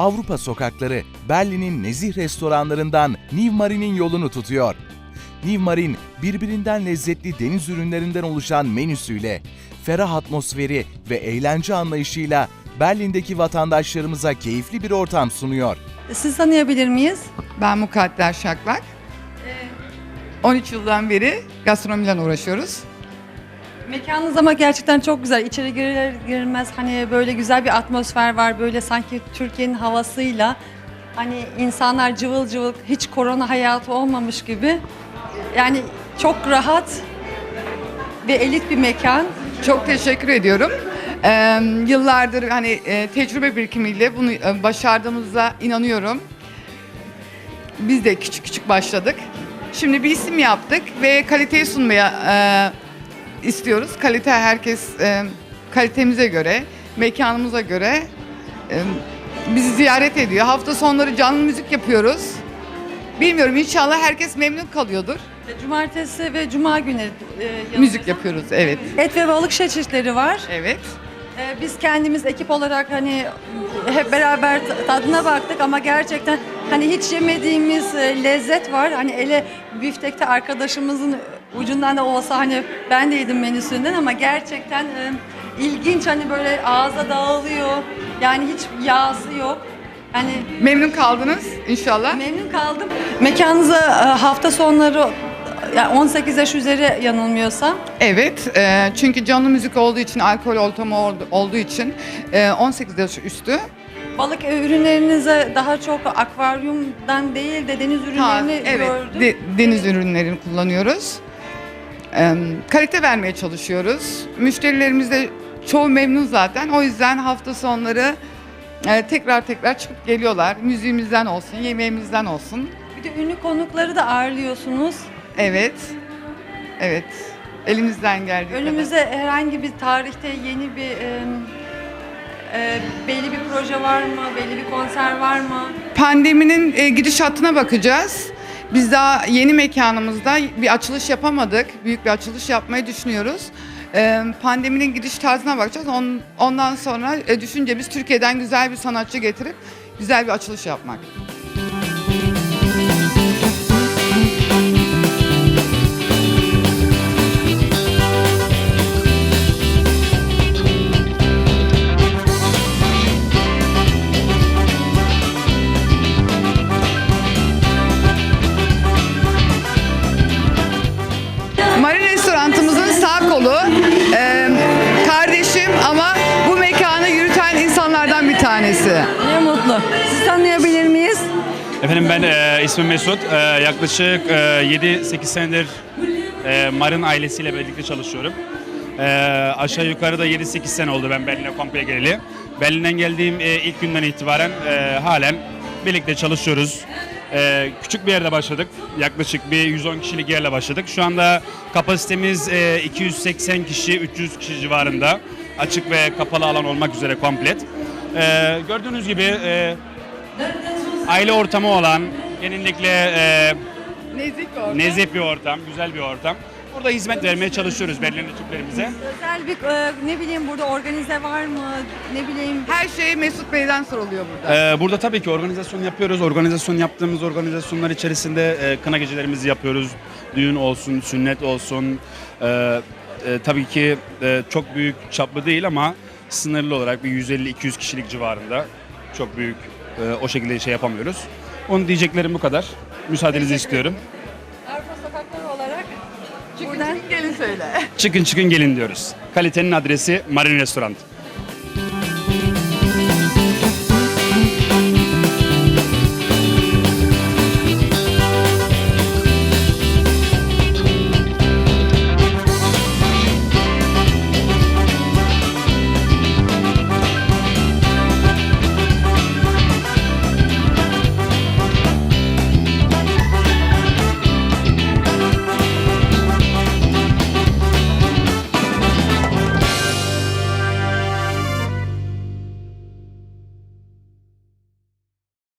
Avrupa sokakları Berlin'in nezih restoranlarından Marine'in yolunu tutuyor. New Marine birbirinden lezzetli deniz ürünlerinden oluşan menüsüyle, ferah atmosferi ve eğlence anlayışıyla Berlin'deki vatandaşlarımıza keyifli bir ortam sunuyor. Siz tanıyabilir miyiz? Ben Mukadder Şaklak. 13 yıldan beri gastronomiden uğraşıyoruz. Mekanınız ama gerçekten çok güzel. İçeri girer girmez hani böyle güzel bir atmosfer var. Böyle sanki Türkiye'nin havasıyla hani insanlar cıvıl cıvıl hiç korona hayatı olmamış gibi. Yani çok rahat ve elit bir mekan. Çok teşekkür ediyorum. Ee, yıllardır hani e, tecrübe birikimiyle bunu e, başardığımıza inanıyorum. Biz de küçük küçük başladık. Şimdi bir isim yaptık ve kaliteyi sunmaya e, istiyoruz. Kalite herkes e, kalitemize göre, mekanımıza göre e, bizi ziyaret ediyor. Hafta sonları canlı müzik yapıyoruz. Bilmiyorum inşallah herkes memnun kalıyordur. Cumartesi ve cuma günleri e, yanılmıyorsam Müzik yapıyoruz evet. Et ve balık çeşitleri var. Evet. Ee, Biz kendimiz ekip olarak hani hep beraber tadına baktık ama gerçekten hani hiç yemediğimiz e, lezzet var. Hani ele biftekte arkadaşımızın ucundan da olsa hani ben de yedim menüsünden ama gerçekten e, ilginç hani böyle ağza dağılıyor. Yani hiç yağsı yok. Hani Memnun kaldınız inşallah. memnun kaldım. Mekanınıza e, hafta sonları yani 18 yaş üzeri yanılmıyorsam Evet, e, çünkü canlı müzik olduğu için, alkol ortamı oldu- olduğu için e, 18 yaş üstü. Balık ürünlerinize daha çok akvaryumdan değil de deniz Ha, ürünlerini evet, gördüm. de- deniz ürünlerini kullanıyoruz. E, kalite vermeye çalışıyoruz. Müşterilerimiz de çoğu memnun zaten. O yüzden hafta sonları e, tekrar tekrar çıkıp geliyorlar. Müziğimizden olsun, yemeğimizden olsun. Bir de ünlü konukları da ağırlıyorsunuz. Evet, evet. Elimizden geldiği kadar. Önümüzde herhangi bir tarihte yeni bir e, e, belli bir proje var mı? Belli bir konser var mı? Pandeminin e, gidişatına bakacağız. Biz daha yeni mekanımızda bir açılış yapamadık. Büyük bir açılış yapmayı düşünüyoruz. E, pandeminin gidiş tarzına bakacağız. On- ondan sonra e, düşüncemiz Türkiye'den güzel bir sanatçı getirip güzel bir açılış yapmak. Mutlu. Sizi tanıyabilir miyiz? Efendim ben e, ismim Mesut. E, yaklaşık e, 7-8 senedir e, Marın ailesiyle birlikte çalışıyorum. E, aşağı yukarı da 7-8 sene oldu ben Berlin'e komple geleli. Berlin'den geldiğim e, ilk günden itibaren e, halen birlikte çalışıyoruz. E, küçük bir yerde başladık. Yaklaşık bir 110 kişilik yerle başladık. Şu anda kapasitemiz e, 280 kişi, 300 kişi civarında. Açık ve kapalı alan olmak üzere komplet. E, gördüğünüz gibi e, aile ortamı olan, genellikle e, Nezik orada. nezih bir ortam, güzel bir ortam. Burada hizmet vermeye çalışıyoruz Berlin'de Türklerimize. Özel bir e, ne bileyim burada organize var mı? Ne bileyim Her şey Mesut Bey'den soruluyor burada. Ee, burada tabii ki organizasyon yapıyoruz. Organizasyon yaptığımız organizasyonlar içerisinde e, kına gecelerimizi yapıyoruz. Düğün olsun, sünnet olsun. Ee, e, tabii ki e, çok büyük çaplı değil ama sınırlı olarak bir 150-200 kişilik civarında. Çok büyük e, o şekilde şey yapamıyoruz. Onun diyeceklerim bu kadar. Müsaadenizi istiyorum. Avrupa sokakları olarak Çıkın buradan çıkın gelin söyle. Çıkın çıkın gelin diyoruz. Kalitenin adresi Marin Restoran.